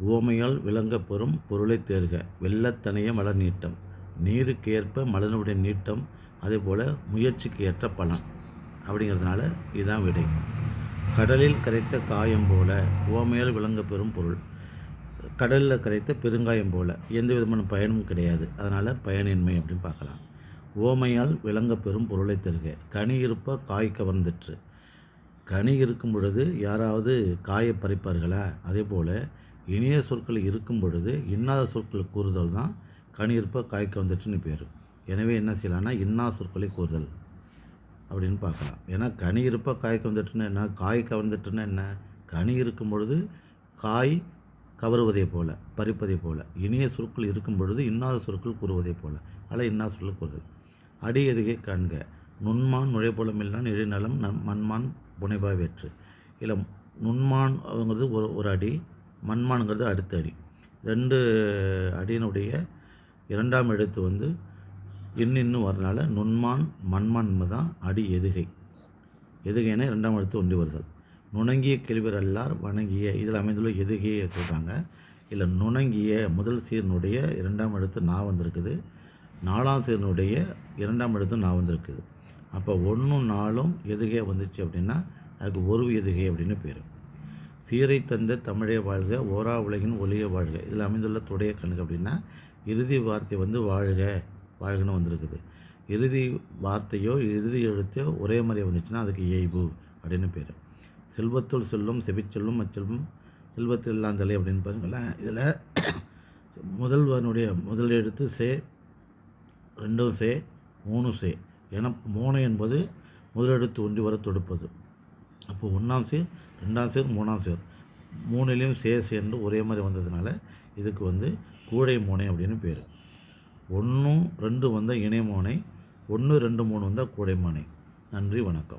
உவமையால் விளங்கப்பெறும் பொருளை பொருளைத் தேர்க. வெள்ளத்தனைய மலர் நீட்டம். நீருக்கு ஏற்ப நீட்டம் நீட்டம் அதேபோல் முயற்சிக்கு ஏற்ற பலன். அப்படிங்கிறதுனால இதுதான் விடை. கடலில் கரைத்த காயம் போல உவமையால் விளங்கப் பெறும் பொருள். கடலில் கரைத்த பெருங்காயம் போல. எந்த விதமான பயனும் கிடையாது. அதனால் பயனின்மை அப்படின்னு பார்க்கலாம். ஓமையால் விளங்க பெறும் பொருளை தருக. கனி இருப்ப காய் கவர்ந்துற்று. கனி இருக்கும் பொழுது யாராவது காயை பறிப்பார்களா? அதே போல் இனிய சொற்கள் இருக்கும் பொழுது இன்னாத சொற்கள் கூறுதல் தான் கனி இருப்ப வந்துட்டுன்னு பேர். எனவே என்ன செய்யலாம்னா இன்னா சொற்களை கூறுதல் அப்படின்னு பார்க்கலாம். ஏன்னா கனி இருப்ப காய் கவர்ந்துட்டுன்னா என்ன? காய் கவர்ந்துட்டுன்னா என்ன? கனி இருக்கும் பொழுது காய் கவருவதை போல பறிப்பதை போல. இனிய சொற்கள் இருக்கும் பொழுது இன்னாத சொற்கள் கூறுவதை போல. அல்ல இன்னா சொற்கள் கூறுதல். அடி எதுகை காண்க. நுண்மான் நுழைப்புலமில்லான் இழிநலம் நன் மண்மான் புனைபாய் வெற்று. இல்லை நுண்மான்ங்கிறது ஒரு ஒரு அடி மண்மான்ங்கிறது அடுத்த அடி. ரெண்டு அடியினுடைய இரண்டாம் எழுத்து வந்து இன்னின்னு வரனால நுண்மான் மண்மான் தான் அடி எதுகை. எதுகைனா இரண்டாம் எழுத்து ஒன்றி வருதல். நுணங்கிய கேள்வியர் அல்லார் வணங்கிய இதில் அமைந்துள்ள எதுகையை சொல்கிறாங்க இல்லை நுணங்கிய முதல் சீரனுடைய இரண்டாம் எழுத்து நான் வந்திருக்குது. நாலாம் சீரனுடைய இரண்டாம் எழுத்து நான் வந்திருக்குது. அப்போ ஒன்றும் நாளும் எதுகை வந்துச்சு அப்படின்னா அதுக்கு ஒரு எதுகை அப்படின்னு பேர். சீரை தந்த தமிழே வாழ்க ஓரா உலகின் ஒளிய வாழ்க. இதில் அமைந்துள்ள துடைய கணக்கு அப்படின்னா இறுதி வார்த்தை வந்து வாழ்க வாழ்கன்னு வந்திருக்குது. இறுதி வார்த்தையோ இறுதி எழுத்தையோ ஒரே மாதிரி வந்துச்சுன்னா அதுக்கு இயைபு அப்படின்னு பேர். செல்வத்துள் செல்லும் செவிச்சொல்லும் அச்செல்வம் செல்வத்தில் இல்லாந்தலை அப்படின்னு பாருங்களேன். இதில் முதல்வனுடைய முதல் எழுத்து சே ரெண்டும் சே மூணு சே. என மூணு என்பது முதலெழுத்து ஒன்றி வர தொடுப்பது. அப்போ ஒன்றாம் சீர் ரெண்டாம் சீர் மூணாம் சேர். மூணுலேயும் சே சேர்ந்து ஒரே மாதிரி வந்ததுனால இதுக்கு வந்து கூடை மோனை அப்படின்னு பேர். ஒன்றும் ரெண்டு வந்தால் இணை மோனை ஒன்று ரெண்டு மூணு வந்தால் கூடை மோனை. நன்றி வணக்கம்.